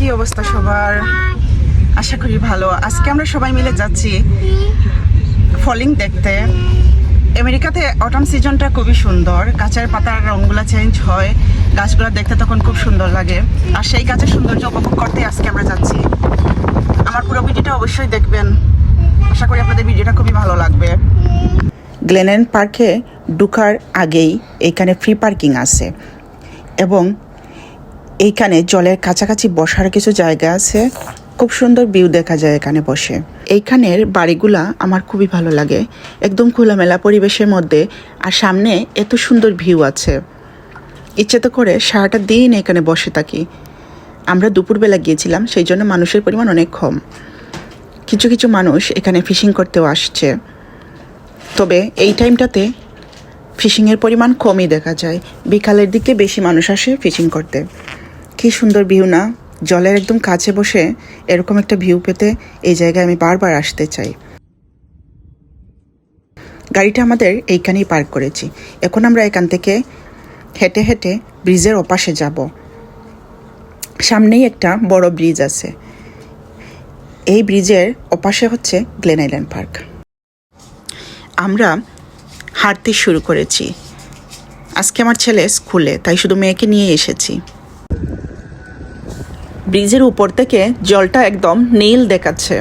কি অবস্থা সবার? আশা করি ভালো। আজকে আমরা সবাই মিলে যাচ্ছি ফলিং দেখতে। আমেরিকাতে অটম সিজনটা খুবই সুন্দর। গাছের পাতার রঙগুলো চেঞ্জ হয়। গাছগুলো দেখতে তখন খুব সুন্দর লাগে। আর সেই গাছের সৌন্দর্য উপভোগ করতে আজকে আমরা যাচ্ছি। আমার পুরো ভিডিওটা অবশ্যই দেখবেন। আশা করি আপনাদের ভিডিওটা খুবই ভালো লাগবে। গ্লেনেন পার্কে ঢুকার আগেই এইখানে ফ্রি পার্কিং আছে। এবং এইখানে জলের কাছাকাছি বসার কিছু জায়গা আছে। খুব সুন্দর ভিউ দেখা যায় এখানে বসে। এইখানের বাড়িগুলা আমার খুবই ভালো লাগে। একদম খোলামেলা পরিবেশের মধ্যে আর সামনে এত সুন্দর ভিউ আছে। ইচ্ছে তো করে সারাটা দিন এখানে বসে থাকি। আমরা দুপুরবেলা গিয়েছিলাম, সেই জন্য মানুষের পরিমাণ অনেক কম। কিছু কিছু মানুষ এখানে ফিশিং করতেও আসছে। তবে এই টাইমটাতে ফিশিংয়ের পরিমাণ কমই দেখা যায়। বিকালের দিকে বেশি মানুষ আসে ফিশিং করতে। কী সুন্দর ভিউ না? জলের একদম কাছে বসে এরকম একটা ভিউ পেতে এই জায়গায় আমি বারবার আসতে চাই। গাড়িটা আমাদের এইখানেই পার্ক করেছি। এখন আমরা এখান থেকে হেঁটে হেঁটে ব্রিজের ওপাশে যাব। সামনেই একটা বড় ব্রিজ আছে। এই ব্রিজের ওপাশে হচ্ছে গ্লেন আইল্যান্ড পার্ক আমরা হাঁটতে শুরু করেছি। আজকে আমার ছেলে স্কুলে, তাই শুধু মেয়েকে নিয়ে এসেছি। ব্রিজের উপর থেকে জলটা একদম নীল দেখাচ্ছে।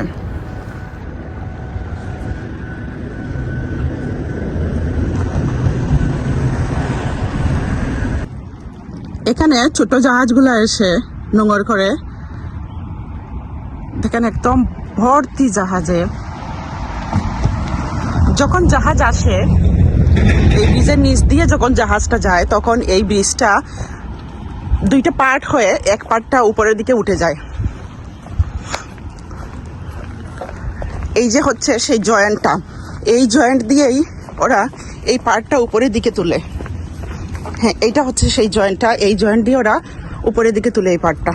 এখানে ছোট জাহাজগুলো এসে নোংর করে। দেখেন একদম ভর্তি জাহাজে। যখন জাহাজ আসে, এই ব্রিজের নিচ দিয়ে যখন জাহাজটা যায়, তখন এই ব্রিজটা দুইটা পার্ট হয়ে এক পার্টটা উপরের দিকে উঠে যায়। এই যে হচ্ছে সেই জয়েন্টটা। এই জয়েন্ট দিয়েই ওরা এই পার্টটা উপরের দিকে তুলে। হ্যাঁ এইটা হচ্ছে সেই জয়েন্টটা। এই জয়েন্ট দিয়ে ওরা উপরের দিকে তুলে এই পার্টটা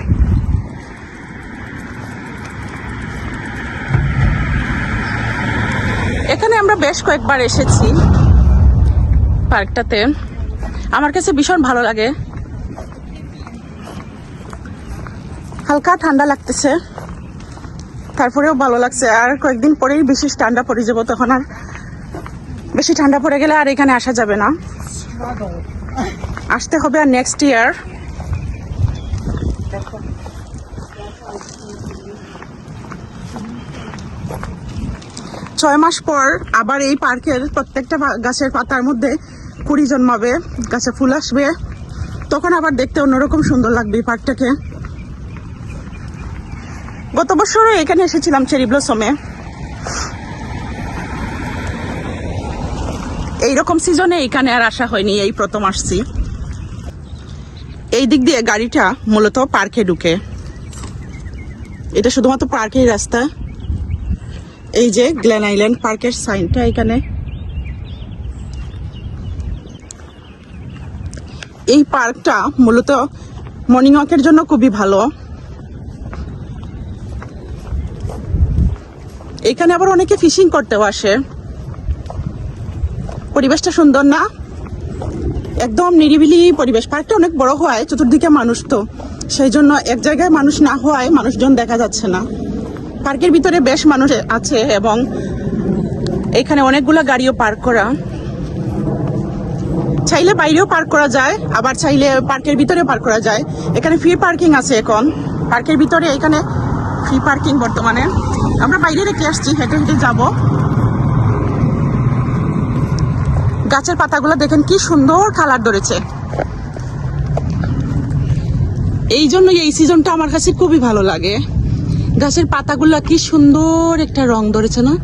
এখানে আমরা বেশ কয়েকবার এসেছি পার্কটাতে। আমার কাছে ভীষণ ভালো লাগে। হালকা ঠান্ডা লাগতেছে। তারপরেও ভালো লাগছে। আর কয়েকদিন পরেই বেশি ঠান্ডা পড়ে যাব তখন আর। বেশি ঠান্ডা পড়ে গেলে আর এখানে আসা যাবে না। আসতে হবে আর নেক্সট ইয়ার ছয় মাস পর আবার এই পার্কের প্রত্যেকটা গাছের পাতার মধ্যে কুড়ি জন্মাবে, গাছে ফুল আসবে। তখন আবার দেখতে অন্যরকম সুন্দর লাগবে এই পার্কটাকে। গত বছরও এখানে এসেছিলাম চেরি ব্লসমে। এইরকম সিজনে এখানে আর আসা হয়নি, এই প্রথম আসছি। এই দিক দিয়ে গাড়িটা মূলত পার্কে ঢুকে। এটা শুধুমাত্র পার্কের রাস্তা। এই যে গ্ল্যান আইল্যান্ড পার্কের সাইনটা এখানে। এই পার্কটা মূলত মর্নিং ওয়াকের জন্য খুবই ভালো। এখানে আবার অনেকে ফিশিং করতেও আসে। পরিবেশটা সুন্দর না? একদম নিরিবিলি পরিবেশ। পার্কটা অনেক বড় হওয়ায় চতুর্দিকে মানুষ তো। সেই জন্য এক জায়গায় মানুষ না হওয়ায় মানুষজন দেখা যাচ্ছে না। পার্কের ভিতরে বেশ মানুষ আছে এবং এখানে অনেকগুলো গাড়িও পার্ক করা। চাইলে বাইরেও পার্ক করা যায়, আবার চাইলে পার্কের ভিতরে পার্ক করা যায়। এখানে ফ্রি পার্কিং আছে এখন। পার্কের ভিতরে এখানে ফ্রি পার্কিং বর্তমানে। আমরা বাইরে রেখে আসছি, হেঁটে হেঁটে যাব। গাছের পাতাগুলো দেখেন কি সুন্দর কালার ধরেছে। এই জন্য এই সিজনটা আমার কাছে খুবই ভালো লাগে। গাছের পাতাগুলো কি সুন্দর একটা রং ধরেছে না?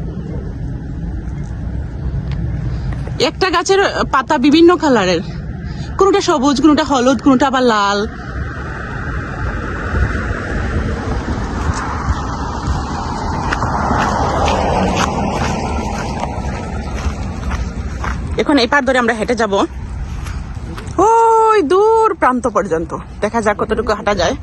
একটা গাছের পাতা বিভিন্ন কালারের কোনোটা সবুজ, কোনোটা হলুদ, কোনোটা আবার লাল। এখন এই পার ধরে আমরা হেঁটে যাব। ওই দূর প্রান্ত পর্যন্ত। দেখা যাক কতটুকু হাঁটা যায়।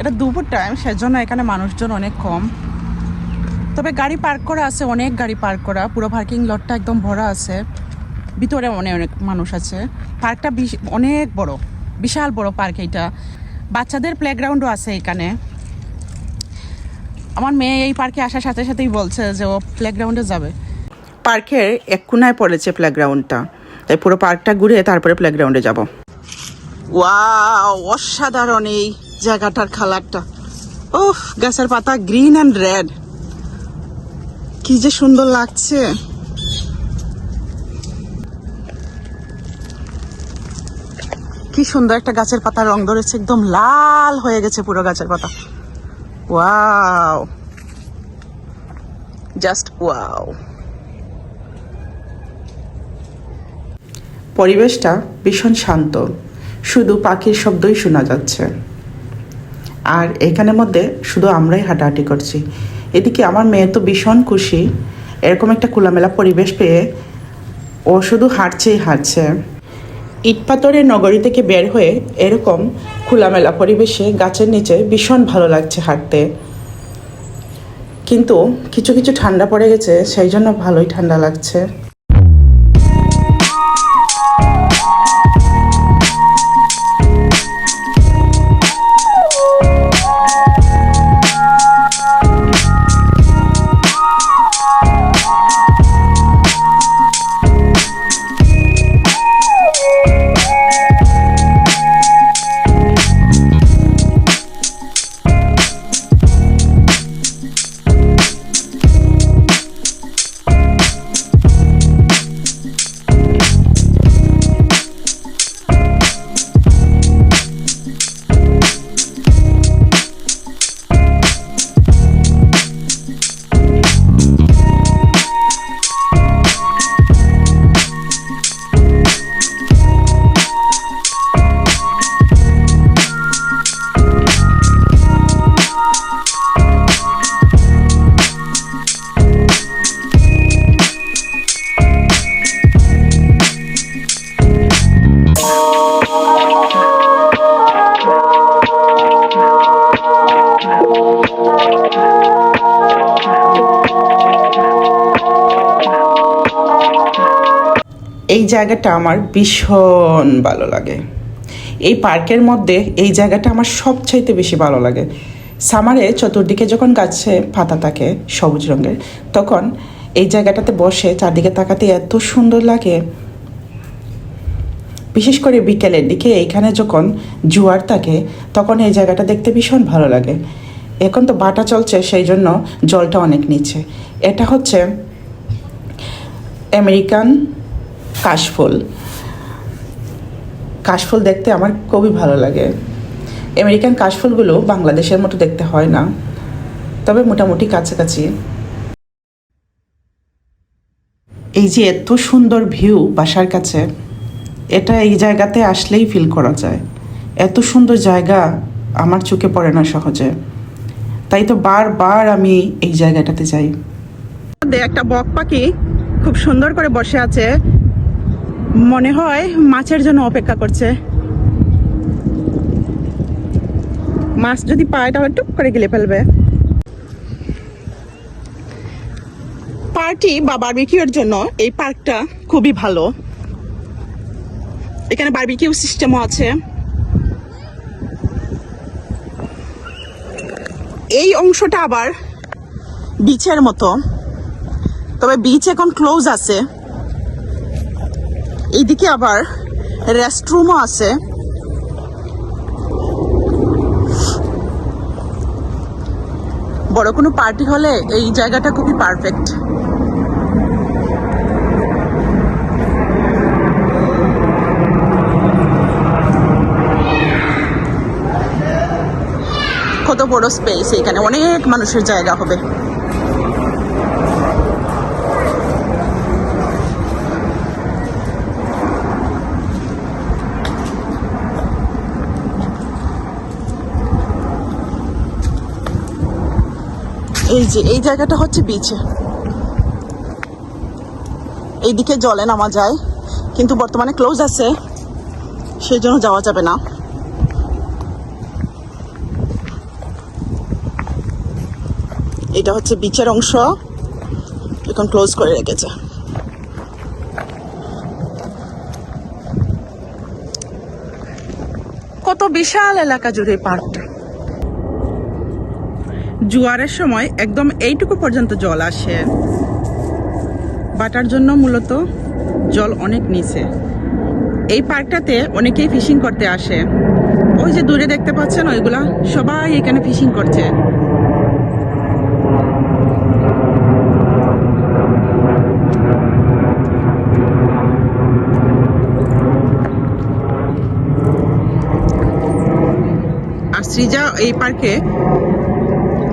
এটা দুপুর টাইম সেজন্য এখানে মানুষজন অনেক কম। তবে গাড়ি পার্ক করা আছে, অনেক গাড়ি পার্ক করা। পুরো পার্কিং লটটা একদম ভরা আছে। ভিতরে অনেক অনেক মানুষ আছে। পার্কটা অনেক বড়। বিশাল বড় পার্ক এইটা। বাচ্চাদের প্লেগ্রাউন্ডও আছে এখানে। আমার মেয়ে এই পার্কে আসার সাথে সাথেই বলছে যে ও প্লেগ্রাউন্ডে যাবে। পার্কের এক কোনায় পড়েছে প্লেগ্রাউন্ডটা তাই পুরো পার্কটা ঘুরে তারপরে প্লেগ্রাউন্ডে যাব। ওয়াও অসাধারণ এই জায়গাটার কালারটা। ওহ গাছের পাতা গ্রিন অ্যান্ড রেড কি যে সুন্দর লাগছে। কি সুন্দর একটা গাছের পাতা রং ধরেছে, একদম লাল হয়ে গেছে পুরো গাছের পাতা। ওয়াও জাস্ট ওয়াও পরিবেশটা ভীষণ শান্ত। শুধু পাখির শব্দই শোনা যাচ্ছে। আর এখানের মধ্যে শুধু আমরাই হাঁটাহাঁটি করছি। এদিকে আমার মেয়ে তো ভীষণ খুশি। এরকম একটা খোলামেলা পরিবেশ পেয়ে ও শুধু হাঁটছেই হাঁটছে। ইটপাথরের নগরী থেকে বের হয়ে এরকম খোলামেলা পরিবেশে গাছের নিচে ভীষণ ভালো লাগছে হাঁটতে। কিন্তু কিছু কিছু ঠান্ডা পড়ে গেছে, সেই জন্য ভালোই ঠান্ডা লাগছে। এই জায়গাটা আমার ভীষণ ভালো লাগে। এই পার্কের মধ্যে এই জায়গাটা আমার সবচাইতে বেশি ভালো লাগে। সামারে চতুর্দিকে যখন গাছে পাতা থাকে সবুজ রঙের, তখন এই জায়গাটাতে বসে চারদিকে তাকাতে এত সুন্দর লাগে। বিশেষ করে বিকেলের দিকে এইখানে যখন জোয়ার থাকে, তখন এই জায়গাটা দেখতে ভীষণ ভালো লাগে। এখন তো বাটা চলছে, সেই জন্য জলটা অনেক নিচে। এটা হচ্ছে আমেরিকান কাশফুল। কাশফুল দেখতে আমার খুবই ভালো লাগে। আমেরিকান কাশফুলগুলো বাংলাদেশের মতো দেখতে হয় না। তবে মোটামুটি কাছাকাছি। এই যে এত সুন্দর ভিউ বাসার কাছে, এটা এই জায়গাতে আসলেই ফিল করা যায়। এত সুন্দর জায়গা আমার চোখে পড়ে না সহজে। তাই তো বারবার আমি এই জায়গাটাতে যাই। একটা বক পাখি খুব সুন্দর করে বসে আছে। মনে হয় মাছের জন্য অপেক্ষা করছে। মাছ যদি পায় তাহলে টুক করে গেলে ফেলবে। পার্টি বা বারবিকিউর জন্য এই পার্কটা খুবই ভালো। এখানে বারবিকিউ সিস্টেমও আছে। এই অংশটা আবার বিচের মতো। তবে বিচ এখন ক্লোজ আছে। এইদিকে আবার রেস্টরুমও আছে। বড় কোনো পার্টি হলে এই জায়গাটা খুবই পারফেক্ট কত বড় স্পেস এখানে, অনেক মানুষের জায়গা হবে। এই যে, এই জায়গাটা হচ্ছে বিচে এইদিকে জলে নামা যায়, কিন্তু বর্তমানে ক্লোজ আছে সেই জন্য যাওয়া যাবে না। এটা হচ্ছে বিচের অংশ, এখন ক্লোজ করে রেখেছে। কত বিশাল এলাকা জুড়ে পার্কটা জোয়ারের সময় একদম এইটুকু পর্যন্ত জল আসে। বাটার জন্য মূলত জল অনেক নিচে। এই পার্কটাতে অনেকেই ফিশিং করতে আসে। ওই যে দূরে দেখতে পাচ্ছেন, ওইগুলা সবাই এখানে ফিশিং করছে। আর সৃজা এই পার্কে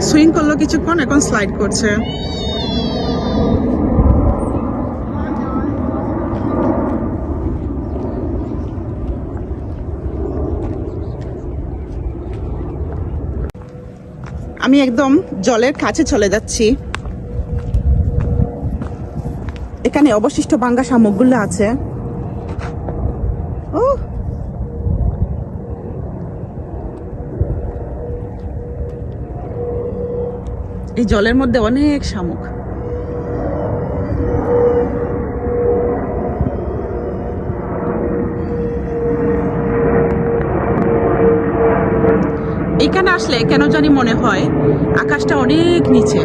সুইং করল কিছুক্ষণ, এখন স্লাইড করছে। আমি একদম জলের কাছে চলে যাচ্ছি। এখানে অবশিষ্ট বাঙ্গা শামুকগুলো আছে। ও এই জলের মধ্যে অনেক শামুক। এখানে আসলে কেন জানি মনে হয় আকাশটা অনেক নিচে।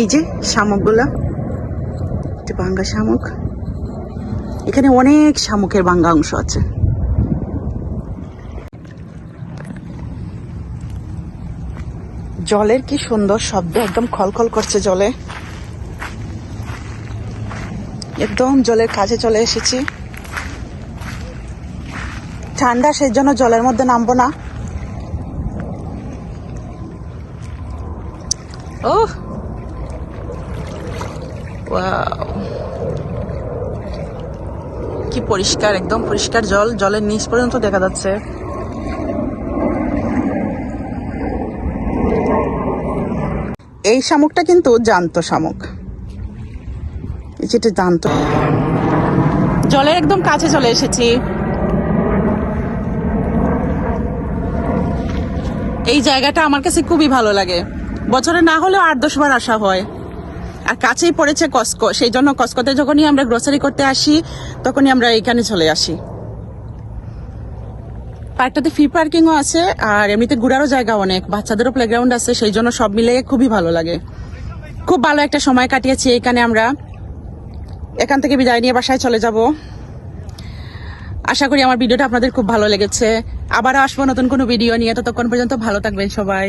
এই যে শামুকগুলা বাঙ্গা শামুক। এখানে অনেক শামুকের বাঙ্গা অংশ আছে। জলের কি সুন্দর শব্দ একদম খলখল করছে জলে। একদম জলের কাছে চলে এসেছি। ঠান্ডা সেই জন্য জলের মধ্যে নামবো না। ও কি পরিষ্কার, একদম পরিষ্কার জল, জলের নিচ পর্যন্ত দেখা যাচ্ছে। এই শামুকটা কিন্তু জান্ত শামুক। যেটা জান্ত। জলের একদম কাছে চলে এসেছি। এই জায়গাটা আমার কাছে খুবই ভালো লাগে। বছরে না হলেও আট দশ বার আসা হয়। আর কাছেই পড়েছে কস্কো। সেই জন্য কস্কোতে যখনই আমরা গ্রোসারি করতে আসি, তখনই আমরা এখানে চলে আসি। পার্কটাতে ফ্রি পার্কিংও আছে, আর এমনিতে ঘুরারও জায়গা অনেক, বাচ্চাদেরও প্লেগ্রাউন্ড আছে, সেই জন্য সব মিলিয়ে খুবই ভালো লাগে। খুব ভালো একটা সময় কাটিয়েছি এখানে আমরা। এখান থেকে বিদায় নিয়ে বাসায় চলে যাব। আশা করি আমার ভিডিওটা আপনাদের খুব ভালো লেগেছে। আবারও আসব নতুন কোনো ভিডিও নিয়ে। ততক্ষণ পর্যন্ত ভালো থাকবেন সবাই।